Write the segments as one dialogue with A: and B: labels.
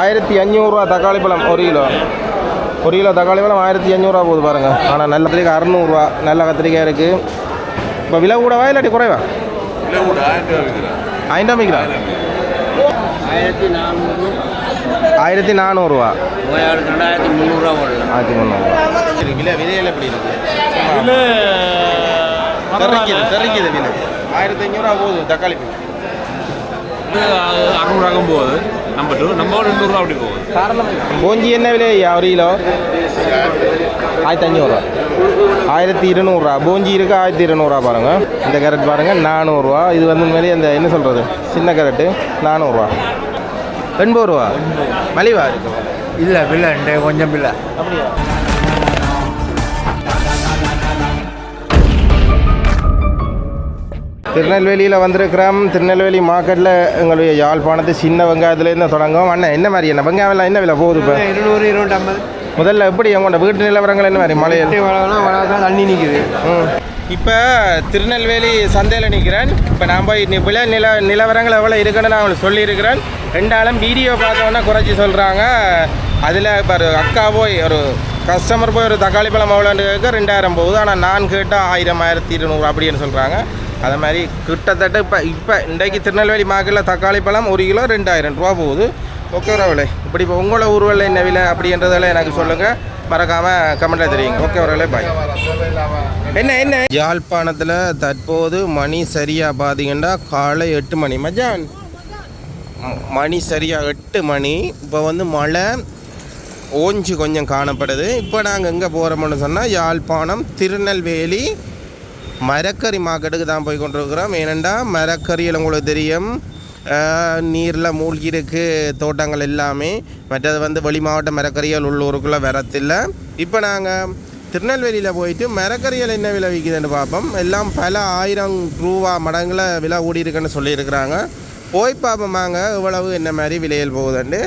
A: ஆயிரத்தி அஞ்சூறுரூவா தக்காளி பழம் ஒரு கிலோ. ஒரு கிலோ தக்காளி பழம் ஆயிரத்தி அஞ்சூறுரூவா போகுது பாருங்கள் ஆனால் நல்ல கத்திரிக்காய் அறநூறுவா. நல்ல கத்திரிக்காய் இருக்குது இப்போ விலை கூடவா இல்லாட்டி குறைவா? ஐந்தா மிக்கிறா
B: ஆயிரத்தி நானூறு
A: ஆயிரத்தி நானூறுரூவா
B: ரெண்டாயிரத்தி முந்நூறுரூவா
A: ஆயிரத்தி முந்நூறு விலை விலையில் எப்படி இருக்கு? தெரிக்குது தெரிக்குது விலை. ஆயிரத்தி அஞ்சூறுரூவா போகுது தக்காளி பழம்.
C: அறுநூறாகும் போகுது. நம்ம டூ நம்ம ரெண்டுரூவா அப்படி போகுது.
A: போஞ்சி என்ன விலை? ஒரு கிலோ? ஆயிரத்தி அஞ்சூறுரூவா ஆயிரத்தி இருநூறுவா போஞ்சி இருக்கு ஆயிரத்தி இருநூறுவா பாருங்க. இந்த கேரட் பாருங்க நானூறுரூவா. இது வந்து மேலே அந்த என்ன சொல்கிறது சின்ன கேரட்டு நானூறுரூவா. எண்பது ரூபா. மலிவா? இருக்கு
B: இல்லை பில்லை கொஞ்சம் பில்லை
A: அப்படியா? திருநெல்வேலியில் வந்திருக்கிறோம். திருநெல்வேலி மார்க்கெட்டில் எங்களுடைய யாழ்ப்பாணத்து சின்ன வெங்காயத்துலேருந்து தொடங்கும். அண்ணன் என்ன மாதிரி என்ன? வெங்காயம்லாம் என்ன விலை போகுது இப்போ?
B: இருநூறு இருநூற்றம்பது.
A: முதல்ல எப்படி உங்களோட வீட்டு நிலவரங்கள் என்ன மாதிரி?
B: வளர்தான் தண்ணி நிற்குது
A: இப்போ திருநெல்வேலி சந்தையில் நிற்கிறேன் இப்போ நான் போய் நி- விலை நில நிலவரங்கள் எவ்வளோ இருக்குன்னு நான் அவங்களுக்கு சொல்லியிருக்கிறேன். ரெண்டாலும் வீடியோ பார்த்தோன்னே குறைச்சி சொல்கிறாங்க அதில் இப்போ ஒரு அக்கா போய் ஒரு கஸ்டமர் போய் ஒரு தக்காளி பழம் எவ்வளோன்னு கேட்க ரெண்டாயிரம் போகுது. ஆனால் நான் கேட்டால் ஆயிரம் ஆயிரத்தி இருநூறு அப்படின்னு சொல்கிறாங்க அதே மாதிரி கிட்டத்தட்ட இப்போ இப்போ இன்றைக்கு திருநெல்வேலி மார்க்கெட்டில் தக்காளி பழம் ஒரு கிலோ ரெண்டாயிரம் ரூபா போகுது. ஓகே விலை இப்படி இப்போ உங்களோட ஊர்வலில் என்ன விலை? அப்படின்றதெல்லாம் எனக்கு சொல்லுங்கள் மறக்காமல் கமெண்ட்டில் தெரியுங்க ஓகே விலை பாய் என்ன என்ன? யாழ்ப்பாணத்தில் தற்போது மணி சரியாக பார்த்தீங்கன்னா காலை எட்டு மணி. மஜான் மணி சரியாக எட்டு மணி. இப்போ வந்து மழை ஓஞ்சி கொஞ்சம் காணப்படுது. இப்போ நாங்கள் எங்கே போகிறோம்னு சொன்னால் யாழ்ப்பாணம் திருநெல்வேலி மரக்கறி மார்க்கெட்டுக்கு தான் போய் கொண்டிருக்கிறோம். ஏனெண்டா மரக்கறியில் உங்களுக்கு தெரியும். நீரில் மூழ்கி இருக்கு தோட்டங்கள் எல்லாமே. மற்றது வந்து வெளி மாவட்ட மரக்கறிகள் உள்ளூருக்குள்ளே வரத்தில்லை. இப்போ நாங்கள் திருநெல்வேலியில் போயிட்டு மரக்கறிகள் என்ன விலை விற்குதுன்னு பார்ப்போம். எல்லாம் பல ஆயிரம் ரூபா மடங்கில் விலை கூடி இருக்குன்னு சொல்லியிருக்கிறாங்க. போய் பார்ப்போம் வாங்க இவ்வளவு என்ன மாதிரி விலையில் போகுதுண்டு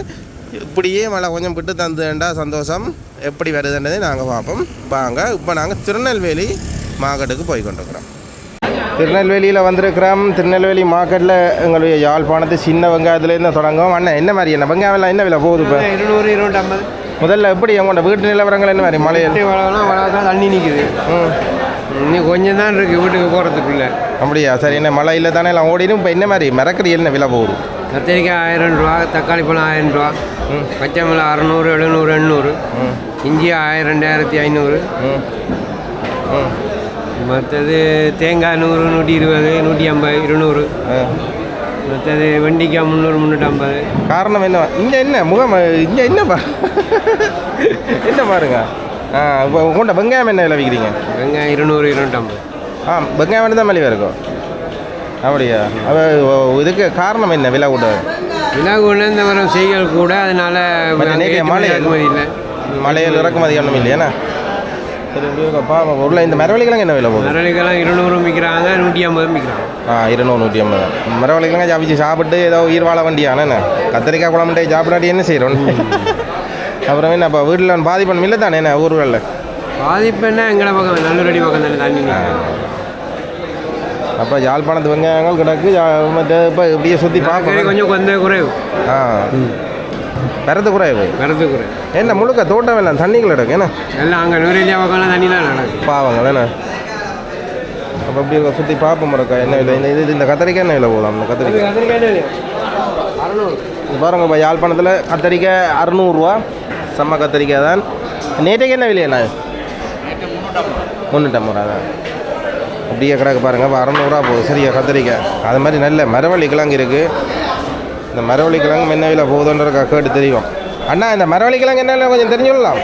A: இப்படியே மழை கொஞ்சம் விட்டு தந்துண்டா சந்தோஷம். எப்படி வருதுன்றதை நாங்கள் பார்ப்போம். வாங்க இப்போ நாங்கள் திருநெல்வேலி மார்க்கெட்டுக்கு போய் கொண்டிருக்கிறோம். திருநெல்வேலியில் வந்திருக்கிறோம். திருநெல்வேலி மார்க்கெட்டில் எங்களுடைய யாழ்ப்பாணத்து சின்ன வெங்காயத்துலேருந்து தொடங்கும். அண்ணன் என்ன மாதிரி? என்ன வெங்காயம்லாம் என்ன விலை போகுது இப்போ?
B: இருநூறு இருநூற்றம்பது.
A: முதல்ல எப்படி உங்களோட வீட்டு நிலவரங்கள் என்ன மாதிரி? மலையில்
B: வளர்னா வளர்தான் தண்ணி நிற்குது
A: ம்.
B: இன்னும் கொஞ்சம் தான் இருக்குது வீட்டுக்கு போகிறதுக்குள்ள
A: அப்படியா? சரி என்ன மழை இல்லை தானே எல்லாம் ஓடிடும். இப்போ என்ன மாதிரி மரக்கறி என்ன விலை போகுது?
B: கத்திரிக்காய் ஆயிரம் ரூபா தக்காளி பழம் ஆயிரம் ரூபா
A: ம்.
B: பச்சை மிளகா அறநூறு எழுநூறு எண்ணூறு
A: ம்.
B: இஞ்சி ஆயிரம் ரெண்டாயிரத்தி ஐநூறு.
A: ம். ம்.
B: மற்றது தேங்காய் நூறு நூற்றி இருபது நூற்றி ஐம்பது இருநூறு. மற்றது வெண்டிக்காய் முந்நூறு முந்நூற்றம்பது.
A: காரணம் என்ன? இங்கே என்ன? முகம் இங்கே என்ன பா என்ன பாருங்க? ஆ இப்போ உங்கள்கிட்ட வெங்காயம் என்ன விலை விற்கிறீங்க?
B: வெங்காயம் இருநூறு இருநூற்றம்பது.
A: ஆ வெங்காயம் தான் மலிவாக இருக்கும் அப்படியா? ஓ, இதுக்கு காரணம் என்ன விலை கூட
B: விழாக்குள்ள இந்த வரும் செய்கள் கூட அதனால
A: மற்ற நேற்றைய மழை
B: இறக்குமதி இல்லை.
A: மலையில் இறக்குமதி ஒன்றும் இல்லையாண்ணா சரி இருக்கப்பா உள்ள இந்த மரவள்ளிக்கிழங்கு என்ன விலை போகுது?
B: மரளிக்கெல்லாம் இருநூறு விற்கிறாங்க நூற்றி ஐம்பது விற்கிறாங்க.
A: ஆ இருநூறு நூற்றி ஐம்பது மரவள்ளிக்கிழங்கு சாப்பிச்சு சாப்பிட்டு ஏதோ உயிர் வாழ வண்டியானே கத்திரிக்காய் குழம்புட்டே சாப்பிடாட்டி என்ன செய்கிறோம் அப்புறம் என்ன இப்போ வீட்டில் பாதிப்பு இல்லை தானே என்ன ஊர்களில்?
B: பாதிப்பு என்ன? எங்கட பக்கம் நல்லூரடி பக்கம் தானே தண்ணி
A: அப்போ யாழ்ப்பாணத்து வெங்காயங்கள் கிடக்கு மற்ற இப்போ இப்படியே சுற்றி பார்க்கணும்.
B: கொஞ்சம் கொஞ்சம் குறைவு.
A: ஆ. வரது குறைவு.
B: வரது குறைவு
A: என்ன முழுக்க தோட்டம் எல்லாம் தண்ணிகள் கிடக்கு என்ன?
B: எல்லாம் அங்கே நூறேலியா பக்கம்லாம் தண்ணி தான் நடக்கும்
A: பாவங்கள் என்ன? அப்போ அப்படி இருக்க சுற்றி பார்ப்போம் முறக்கா என்ன விலை இந்த இது இந்த கத்திரிக்காய் என்ன விலை போகலாம் இந்த கத்திரிக்காய். இது பாருங்க இப்போ யாழ்ப்பாணத்தில் கத்திரிக்காய் அறநூறுரூவா செம்ம கத்திரிக்காய் தான். நேற்றைக்கு என்ன விலையண்ணா முந்நூற்றம்பது ரூபா தான். அப்படியே கிடக்கு பாருங்க இப்போ அறநூறுவா போகுது சரியா கத்திரிக்காய். அது மாதிரி நல்ல மரவள்ளி கிழங்கு இருக்குது இந்த மரவள்ளி கிழங்கு என்ன விலை போகுதுன்ற கேட்டு தெரியும். அண்ணா இந்த மரவள்ளி கிழங்கு என்ன கொஞ்சம் தெரிஞ்சுக்கலாம்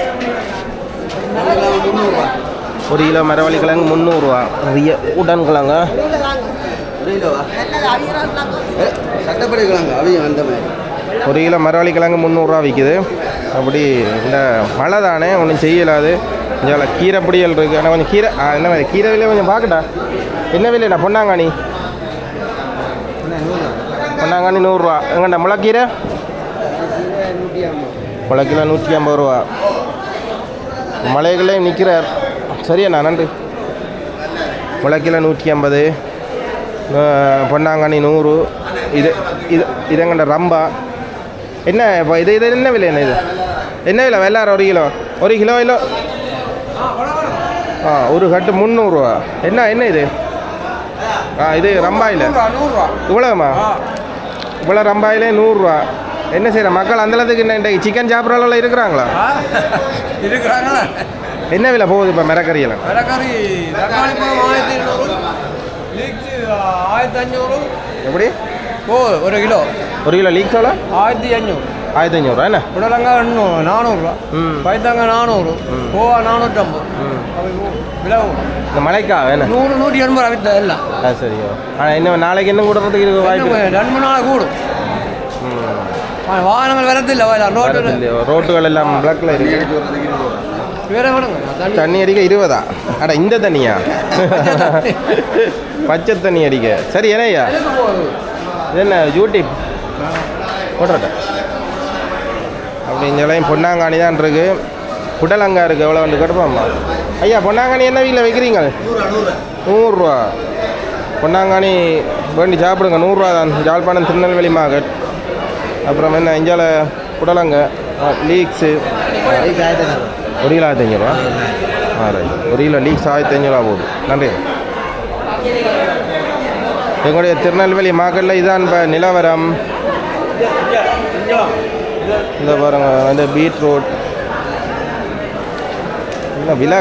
A: ஒரு கிலோ மரவள்ளி கிழங்கு முந்நூறுரூவா ரிய உடன் கிழங்கு?
D: சட்டப்படி கிழங்கு அவையும் அந்த மாதிரி.
A: ஒரு கிலோ மரவள்ளி கிழங்கு முந்நூறுரூவா விற்கிது அப்படி இந்த மழை தானே ஒன்றும் செய்யலாது. கொஞ்சம் கீரை பொடியல் இருக்குது ஆனால் கொஞ்சம் கீரை என்ன மாதிரி? கீரை விலை கொஞ்சம் பார்க்கட்டா. என்ன விலைண்ணா பொன்னாங்காணி பொன்னாங்காணி நூறுரூவா. எங்கண்ணா முளைக்கீரை? முளைக்கிலோ நூற்றி ஐம்பது ரூபா. மலைகளே நிற்கிறார் சரியாண்ணா நன்றி. முளைக்கிலோ நூற்றி ஐம்பது. பொன்னாங்கண்ணி நூறு. இது இது இதங்கண்ட ரம்பா. என்ன இப்போ இது இது என்ன விலை என்ன இது? என்ன விலை? வெள்ளார ஒரு கிலோ. ஒரு கிலோ கிலோ. ஆ ஒரு கட்டு முந்நூறுரூவா. என்ன என்ன இது? ஆ இது ரம்பாயில். இவ்வளோமா இவ்வளோ ரம்பாயிலே நூறுரூவா. என்ன செய்கிற மக்கள் அந்தளவுக்கு என்ன இன்றைக்கு சிக்கன் சாப்பிட்றவங்கள இருக்கிறாங்களா?
E: இருக்கிறாங்களா?
A: என்ன விலை போகுது இப்போ மிரக்கறியெல்லாம்
E: விலக்கறி தக்காளி ஆயிரத்தி ஐநூறு ஆயிரத்தி அஞ்சூறு
A: எப்படி?
E: ஓ ஒரு கிலோ.
A: ஒரு கிலோ லீக் சோளா
E: ஆயிரத்தி அஞ்சூறு
A: ஆயிரத்தி அஞ்சூறுரூவா என்ன?
E: புடலங்காய் எண்ணூறு நானூறுரூவா.
A: ம்.
E: பைத்தங்காய் நானூறு கோவா நானூற்றம்பது. விலை
A: இந்த மழைக்கா வேணும்
E: நூறு நூற்றி எண்பது ரூபா வித்த எல்லாம்.
A: ஆ சரியோ ஆனால் இன்னும் நாளைக்கு இன்னும் கூடுறதுக்கு இருக்கு வாய்ப்பு.
E: ரெண்டு மூணு நாள் கூடும். வாகனங்கள் வரதில்லை ரோட்டு.
A: ரோட்டுகள் எல்லாம் பிளாக்ல இருக்கு.
E: வேற விடுங்க தண்ணி
A: அடிக்க இருபதா? அட இந்த தண்ணியா? பச்சை தண்ணி. அடிக்க. சரி ஏனையா என்ன யூடியூப் போடுறட்ட அப்படி இங்கெல்லாம் பொன்னாங்கானி தான் இருக்கு. புடலங்கா இருக்கு. எவ்வளோ வந்து கட்டுப்பாம்மா ஐயா பொன்னாங்கானி என்ன வீட்டில் வைக்கிறீங்க? நூறுரூவா. பொன்னாங்கானி வேண்டி சாப்பிடுங்க. நூறுரூவா தான். ஜாழ்ப்பாணம் திருநெல்வேலி மார்க்கெட். அப்புறம் என்ன இஞ்சால புடலங்க லீக்ஸு ஒரு கிலோ ஆயிரத்தி அஞ்சூறுவா ஆ ரைட் ஒரு கிலோ லீக்ஸ் ஆயிரத்தி அஞ்சூறுவா போகுது. நன்றி. எங்களுடைய திருநெல்வேலி மார்க்கெட்டில் இதான் இப்போ நிலவரம். இந்த பாருங்க இந்த பீட்ரூட். இல்லை விலை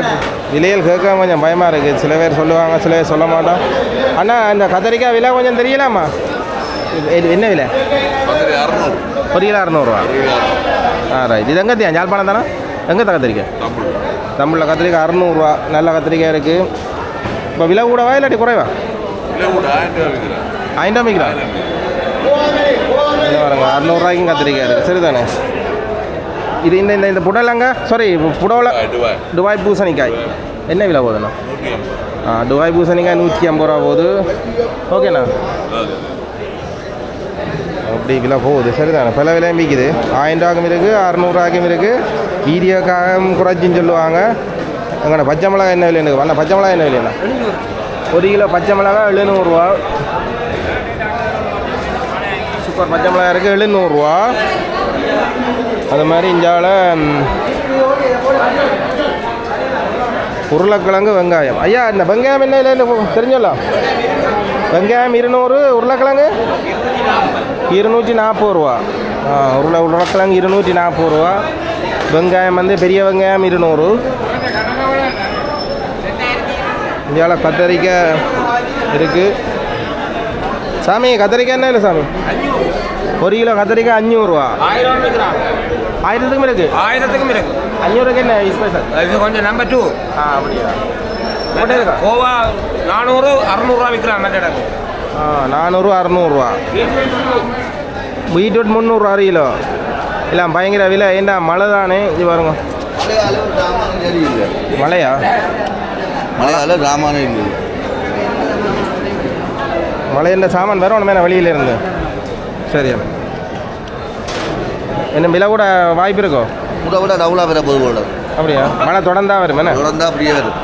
A: விலையில் கேட்க கொஞ்சம் பயமாக இருக்குது சில பேர் சொல்லுவாங்க சில பேர் சொல்ல மாட்டோம். அண்ணா இந்த கத்திரிக்காய் விலை கொஞ்சம் தெரியலாமா? என்ன விலை? ஒரு கிலோ அறநூறுவா? ஆ ரைட் இது எங்கே யாழ்ப்பாணம் தானே? எங்கே கத்திரிக்காய் தமிழில். கத்திரிக்காய் அறநூறுவா. நல்ல கத்திரிக்காய் இருக்குது இப்போ விலை கூடவா இல்லாட்டி குறைவா? ஆயிரம் விற்கிறா? இல்லை பாருங்க அறநூறுவாய்க்கும் கத்திரிக்காய் இருக்குது சரிதானே? இது இந்த இந்த இந்த புடலங்க சாரி புடவல துபாய் பூசணிக்காய். என்ன விலை போகுதுண்ணா ஆ துபாய் பூசணிக்காய் நூற்றி ஐம்பது ரூபா போகுது. ஓகேண்ணா அப்படி விலை போகுது. சரிதானே? பல விலையும் விற்கிது. ஆயிரம் ரூபாய்க்கும் இருக்குது அறநூறுவாய்க்கும் இருக்குது வீடியோக்காகவும் குறைச்சின்னு சொல்லுவாங்க. எங்கண்ணா பச்சை மிளகா என்ன விலை எனக்கு? அண்ணா பச்சை மிளகா என்ன விலைண்ணா? ஒரு கிலோ பச்சை மிளகா எழுநூறுவா சூப்பர். பச்சை மிளகா இருக்குது எழுநூறுவா. அது மாதிரி இஞ்சால உருளைக்கிழங்கு வெங்காயம். ஐயா இந்த வெங்காயம் என்ன இல்லைன்னு தெரிஞ்சலாம் வெங்காயம் இருநூறு உருளைக்கிழங்கு? இருநூற்றி நாற்பது ரூபா உருளை உருளைக்கிழங்கு இருநூற்றி நாற்பது ரூபா வெங்காயம் வந்து பெரிய வெங்காயம் இருநூறு. இந்தியாவில் கத்தரிக்காய் இருக்குது சாமி கத்தரிக்காய் என்ன இல்லை சாமி? ஒரு கிலோ கத்தரிக்காய் அஞ்சூறுரூவா ஆயிரத்துக்கும் இருக்குது
C: ஆயிரத்துக்கும் இருக்கு?
A: அஞ்சூறுக்கு என்ன ஸ்பெஷல்
C: இது கொஞ்சம் நம்பர் டூ
A: ஆ அப்படியா? இருக்கா?
C: கோவா நானூறு அறநூறுவா விற்கிறான் நல்ல இடம்
A: ஆ நானூறு அறநூறுவா. பீட்ரூட் முந்நூறு அரை கிலோ. இல்லை பயங்கர விலை. ஏண்டா மழை தானே? இது பாருங்க. மழையா?
D: மலையாள ராமாயணம் இல்லை.
A: மழைன்ற சாமான் வேற ஒன்றுமே வெளியில இருந்து. சரியா என்ன விலை கூட வாய்ப்பு இருக்கோ?
D: கூட கூட டவுலாக வர போது போல.
A: அப்படியா? மழை தொடர்ந்தா வரும் என்ன?
D: தொடர்ந்தா அப்படியே வரும்.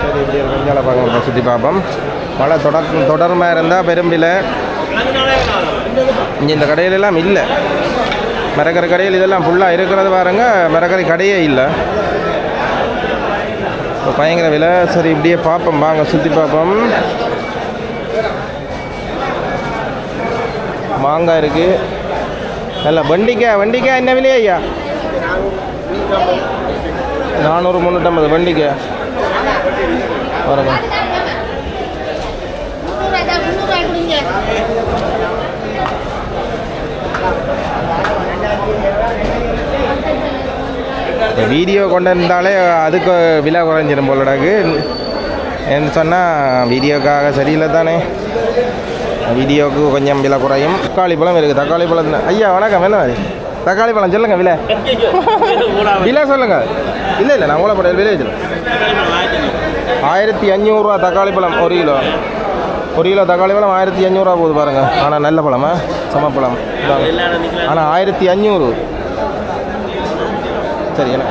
A: சரி இப்படி கொஞ்சால பார்க்க சுற்றி பார்ப்போம். மழை தொடர் தொடர்மா இருந்தால் பெரும் விலை இங்கே இந்த கடையிலெல்லாம் இல்லை. மரக்கறி கடையில் இதெல்லாம் ஃபுல்லாக இருக்கிறது பாருங்க மரக்கறி கடையே இல்லை. இப்போ பயங்கர விலை. சரி இப்படியே பார்ப்போம். வாங்க சுற்றி பார்ப்போம். மாங்காய் இருக்குது நல்ல வண்டிக்காய் வண்டிக்காய் என்ன விலையா ஐயா? நானூறு முந்நூற்றம்பது வண்டிக்காய். பாருங்க. வீடியோ கொண்டு இருந்தாலே அதுக்கு விலை குறைஞ்சிடும் போலடாக்கு என்ன சொன்னால் வீடியோக்காக சரியில்லை தானே வீடியோவுக்கு கொஞ்சம் விலை குறையும். தக்காளி பழம் இருக்குது தக்காளி பழம் ஐயா வணக்கம் என்ன மாதிரி தக்காளி பழம் சொல்லுங்க விலை. விலை சொல்லுங்க. இல்லை இல்லை நான் உங்களை விலை வச்சுருக்கேன் ஆயிரத்தி அஞ்சூறுரூவா தக்காளி பழம் ஒரு கிலோ. ஒரு கிலோ தக்காளி பழம் ஆயிரத்தி அஞ்சூறுரூவா போகுது பாருங்கள் ஆனால் நல்ல பழமா? சமப்பழம் ஆனால் ஆயிரத்தி அஞ்சூறு. சரி என்ன?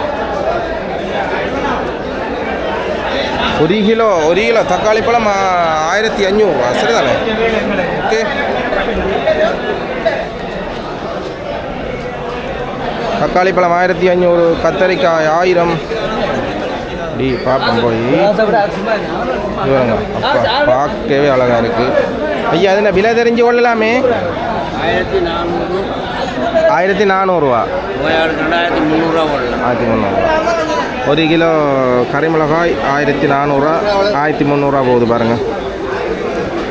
A: ஒரு கிலோ ஒரு கிலோ தக்காளி பழம் ஆயிரத்தி அஞ்சூறுரூவா சரிதானே ஓகே தக்காளி பழம் ஆயிரத்தி அஞ்சூறு கத்தரிக்காய் ஆயிரம் டி பார்ப்போம் போய் இவருங்க அப்பா பார்க்கவே அழகாக இருக்குது ஐயா அது என்ன விலை தெரிஞ்சு கொள்ளலாமே
B: ஆயிரத்தி நானூறுரூவா
A: ஆயிரத்தி நானூறுரூவா
B: ரெண்டாயிரத்தி முந்நூறுரூவா
A: ஆயிரத்தி முந்நூறுரூவா ஒரு கிலோ கறிமிளகாய் ஆயிரத்தி நானூறுரூவா ஆயிரத்தி முந்நூறுரூவா போகுது பாருங்கள்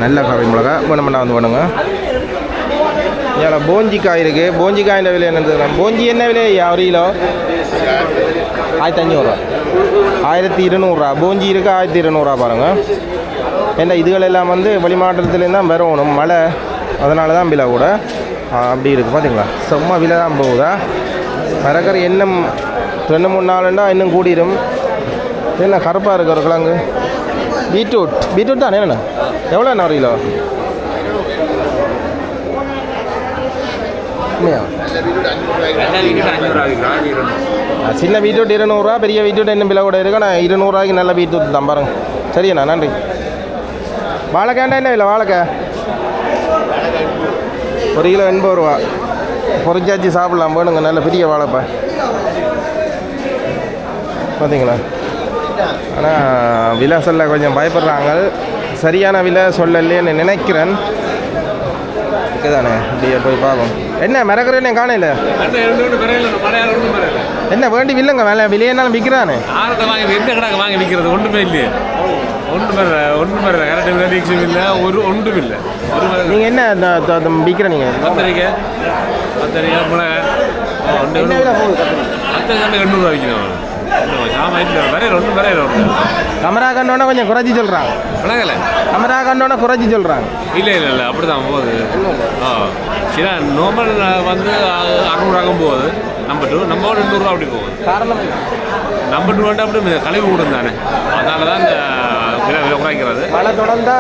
A: நல்ல கறிமிளகாய் வேணுமெண்டா வந்து வேணுங்க இதில் போஞ்சிக்காய் இருக்குது போஞ்சிக்காயின் விலை என்னது போஞ்சி என்ன விலை ஒரு கிலோ ஆயிரத்தி அஞ்சூறுரூவா ஆயிரத்தி இருநூறுரூவா போஞ்சி இருக்குது ஆயிரத்தி இருநூறுவா பாருங்கள் ஏன்னா இதுகள் எல்லாம் வந்து வெளிமாற்றத்துலேருந்து தான் வரணும் மழை அதனால தான் விலை கூட அப்படி இருக்குது பார்த்தீங்களா செம்ம விலை தான் போகுதா மரக்கறி எண்ணெய் ரெண்டு மூணு நாளுண்டா இன்னும் கூடிரும். என்ன கருப்பாக இருக்கு ஒரு கிழங்கு? பீட்ரூட். பீட்ரூட் தானே என்னண்ணா? எவ்வளோ என்ன ஒரு கிலோ? சின்ன பீட்ரூட் இருநூறுவா பெரிய பீட்ரூட் என்ன விலை கூட இருக்கு. நான் இருநூறுவாய்க்கு நல்ல பீட்ரூட் தான் பாருங்க. சரிண்ணா நன்றி. வாழைக்காண்டா என்ன விலை வாழைக்காய்? ஒரு கிலோ எண்பது ரூபா. பொறிச்சாச்சு சாப்பிடலாம் வேணுங்க நல்ல பெரிய வாழைப்பா. பார்த்தீங்களா? ஆனால் விலை சொல்ல கொஞ்சம் பயப்படுறாங்க. சரியான விலை சொல்லலேன்னு நினைக்கிறேன். தானே இப்படியே போய் பார்ப்போம். என்ன மிரக்கிறேன்னு காணையில்? என்ன வேண்டி வில்லைங்க வேலை விலையென்னாலும் விற்கிறானே?
F: வாங்கி எந்த கடைக்கு வாங்கி விற்கிறது? ஒன்றுமே இல்லையே. ஒன்றுமே ஒன்றுமே இல்லை கரெக்ட் இல்லை ஒரு ஒன்றும் இல்லை.
A: நீங்கள் என்ன விற்கிற நீங்கள்
F: மிளகாய் ஒன்று விற்கிறோம்.
A: கமரா கண்டோன்னா கொஞ்சம் குறைச்சி சொல்கிறாங்க
F: மிளகலை
A: கமரா கண்டோன்னா குறைச்சி சொல்கிறாங்க
F: இல்லை இல்லை இல்லை அப்படி தான் போகுது. ஆ சரி நார்மல் வந்து அறுநூறுவாக்கும் போகுது. நம்பர் டூ நம்ம ரெண்டுரூவா அப்படி போகுது.
A: காரணம்?
F: நம்பர் டூ வந்து அப்படி கழிவு கூடும் தானே. அதனால தான் இந்த விலை விலை குறைக்கிறது.
A: மழை தொடர்ந்தா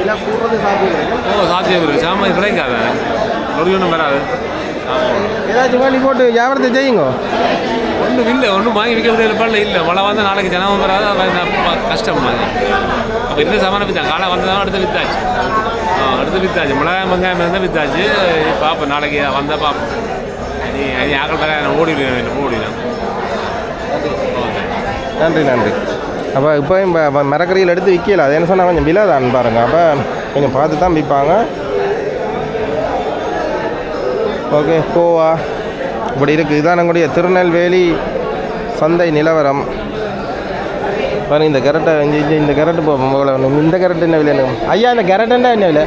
A: விலை கூடுறது சாத்தியம்.
F: ஓ சாத்தியம் இருக்குது சாமான் கிடைக்காது ஒரு ஒன்றும் வராது.
A: ஏதாச்சும் வேண்டி போட்டு வியாபாரத்தை செய்யுங்க.
F: ஒன்றும் இல்லை ஒன்றும் வாங்கி விற்க முடியல பரல இல்லை. மழை வந்தால் நாளைக்கு ஜனமும் வராது கஷ்டம் மாதிரி அப்போ இந்த சாமானை விற்றா காலை வந்ததான் அடுத்து வித்தாச்சு. அடுத்து வித்தாச்சு. மிளகாய் வெங்காயம் இருந்தால் வித்தாச்சு. பார்ப்போம் நாளைக்கு வந்தால் பார்ப்போம் நீ நீ ஆக்கள் பேர ஓடிடுவேன் என்ன ஓகே
A: நன்றி நன்றி. அப்போ இப்போ இப்போ மரக்கறியில் எடுத்து விற்கல. அது என்ன சொன்னால் கொஞ்சம் விலை தான் பாருங்க. அப்போ கொஞ்சம் பார்த்து தான் விற்பாங்க. ஓகே கோவா. இப்படி இருக்குது இதான் நம்முடைய திருநெல்வேலி சந்தை நிலவரம். பாருங்க இந்த கேரட்டை இந்த இந்த- இந்த கேரட்டு போகும் போல இந்த கரெட்டு என்ன விலை? ஐயா இந்த கேரட்டுன்னா என்ன விலை?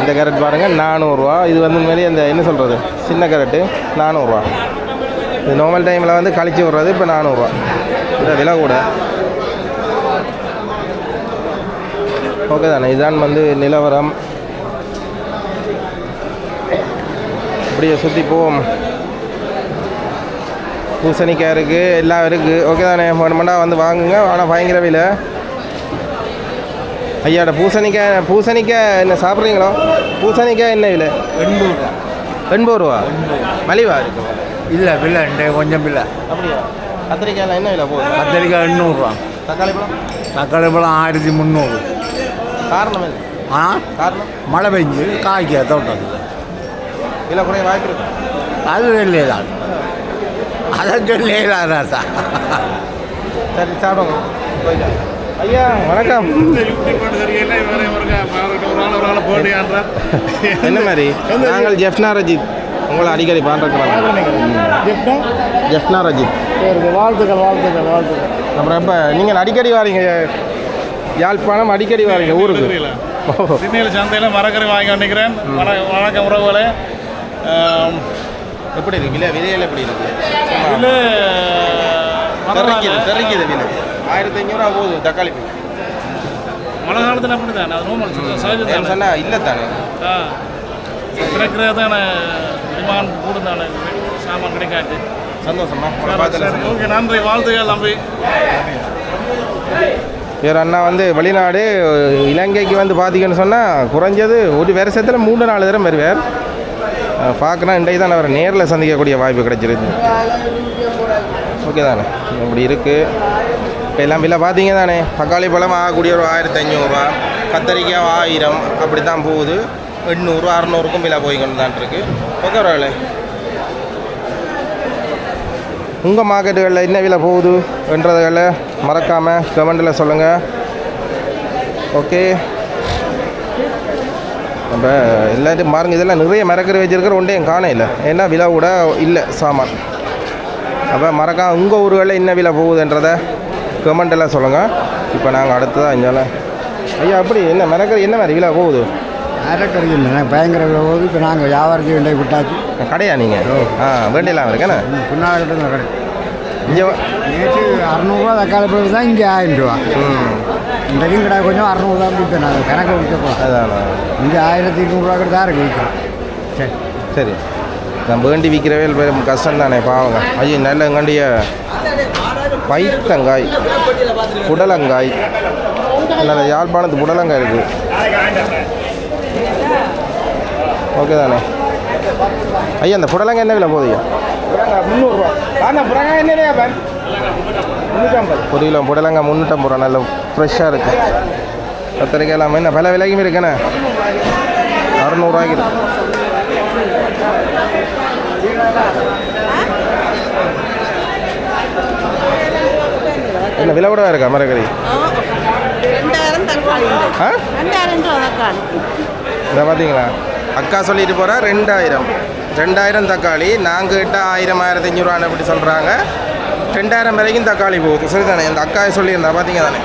A: இந்த கேரட் பாருங்கள் நானூறுரூவா இது வந்து மாரி அந்த என்ன சொல்கிறது சின்ன கேரட்டு நானூறுரூவா இது நார்மல் டைமில் வந்து கழிச்சு விட்றது இப்போ நானூறுரூவா இந்த விலை கூட. ஓகே தானே இதுதான் வந்து நிலவரம். அப்படியே சுற்றி போவோம். பூசணிக்காய் இருக்குது எல்லாம் இருக்குது ஓகே தானே? வேணுமெண்டா வந்து வாங்குங்க. ஆனால் பயங்கர விலை. ஐயாட பூசணிக்காய் பூசணிக்காய் என்ன சாப்பிட்றீங்களோ? பூசணிக்காய் என்ன விலை?
E: எண்ணூறுரூவா
A: எண்பது ரூபா? மலிவா இருக்கு.
E: இல்லை பில்லை இந்த கொஞ்சம் பில்லை
A: அப்படியா? கத்திரிக்காயில் என்ன விலை போகுது?
E: கத்திரிக்காய் எண்ணூறுரூவா
A: தக்காளி பழம்?
E: தக்காளி பழம் ஆயிரத்தி முந்நூறு.
A: காரணம்
E: ஆ?
A: காரணம்?
E: மழை பெஞ்சு காய்க்க தோட்டத்தில்
A: விலை குறைய வாய்ப்பு இருக்கு.
E: அது இல்லைதான் அதை சொல்லிடா சார்
A: சரி சாப்பிடுங்க போயிட்டு. ஐயா வணக்கம். என்ன மாதிரி? நாங்கள் ஜெஃப்னா ரஜித் உங்களை அடிக்கடி பாண்டிருக்கிறோம் ஜெஃப்னா? ரஜித்
E: வாழ்த்துக்கள் வாழ்த்துக்கள் வாழ்த்துக்கள்.
A: அப்புறம் இப்போ நீங்கள் அடிக்கடி வாரீங்க. யாழ்ப்பாணம் அடிக்கடி வாரீங்க ஊருக்கு.
G: சந்தையில் மரக்கறி வாங்கி வந்துக்கிறேன் வணக்கம் உறவுகளே.
A: எப்படி இருக்கு? விலை விலையில் எப்படி இருக்கு?
G: இதுல
A: தெரிக்குது தெரிக்குது விலை. ஆயிரத்தி ஐநூறுரூவா போகுது தக்காளி பழம்.
G: மழை காலத்தில் அப்படி தானே அது நோமல் சகஜம் தானே?
A: இல்லை தானே
G: ஆ. கிடைக்கிறது தானே டிமாண்ட் தானே சாமான் கிடைக்காது.
A: சந்தோஷமா?
G: ஓகே நன்றி வாழ்த்துக்கள் தம்பி.
A: வேறு அண்ணா வந்து வெளிநாடு இலங்கைக்கு வந்து பார்த்தீங்கன்னு சொன்னால் குறைஞ்சது ஒரு வருஷத்தில் மூணு நாலு தரம் வருவார். பார்க்குறேன் இன்றைக்கு தான் அவரை நேரில் சந்திக்கக்கூடிய வாய்ப்பு கிடைச்சிருக்கு. ஓகே தானே இப்படி இருக்குது இப்போ எல்லாம் விலை பார்த்தீங்க தானே தக்காளி பழம் ஆகக்கூடிய ஒரு ஆயிரத்தி ஐநூறுரூவா கத்தரிக்காய் ஆயிரம் அப்படி தான் போகுது. எண்ணூறு அறநூறுக்கும் விலை போய் கொண்டு தான் இருக்குது ஓகே பரவாயில்ல உங்கள் மார்க்கெட்டுகளில் என்ன விலை போகுது? என்றதுகளை மறக்காமல் கமெண்டில் சொல்லுங்கள் ஓகே. நம்ம எல்லாத்தையும் பாருங்க இதெல்லாம் நிறைய மறக்கறி வச்சிருக்கிற ஒன்றையும் காண இல்லை. ஏன்னா விலை கூட இல்லை சாமான். அப்போ மறக்காம உங்கள் ஊர்களில் என்ன விலை போகுதுன்றதை கமெண்டெல்லாம் சொல்லுங்கள் இப்போ நாங்கள் அடுத்ததாக இஞ்சால ஐயா அப்படி என்ன மறக்கறி என்ன மாதிரி விலை போகுது?
H: அரைக்கறி இல்லை பயங்கர போகுது. இப்போ நாங்கள் வியாபாரத்துக்கு வேண்டிய விட்டாச்சு.
A: கடையா நீங்கள் ஆ வேண்டியெல்லாம் இருக்கேண்ணே
H: பின்னால் கடை.
A: இங்கே
H: நேற்று அறநூறுவா தக்காளி பழம் தான் இங்கே ஆயிரம் ரூபா.
A: ம்.
H: இன்றைக்கும் கடை கொஞ்சம் அறநூறுவா விற்பேன் நான் கணக்கு விற்கப்போம்
A: அதாண்ணா
H: இங்கே ஆயிரத்தி இருநூறுவா கிட்ட தான் இருக்கு விற்கும் சரி
A: சரி நான் வேண்டி விற்கிறவே பெரும் கஷ்டம் தானே பாவங்க ஐயோ நல்ல எங்கண்டிய பைத்தங்காய் புடலங்காய் நல்ல யாழ்ப்பாணத்து புடலங்காய் இருக்குது ஓகே தானே ஐயா அந்த புடலங்காய் என்ன விலை முந்நூறுரூவா ஆனால் புடலங்காய் என்ன ஒரு கிலோ புடலங்காய் முந்நூற்றம்பது ரூபா நல்ல ஃப்ரெஷ்ஷாக இருக்குது கத்திரிக்காய் எல்லாமே என்ன பல விலைக்கும் இருக்குண்ணே அறநூறுவாய்க்கு இருக்கு என்ன விலை கூட இருக்கா மரக்கறி? இதை பார்த்தீங்களா? அக்கா சொல்லிட்டு போகிறா ரெண்டாயிரம். ரெண்டாயிரம் தக்காளி. நாங்கள் கிட்ட ஆயிரம் ஆயிரத்தி அஞ்சூறுவான்னு அப்படி சொல்கிறாங்க ரெண்டாயிரம் வரைக்கும் தக்காளி போகுது. சரிதானே? இந்த அக்கா சொல்லியிருந்தா பார்த்தீங்க தானே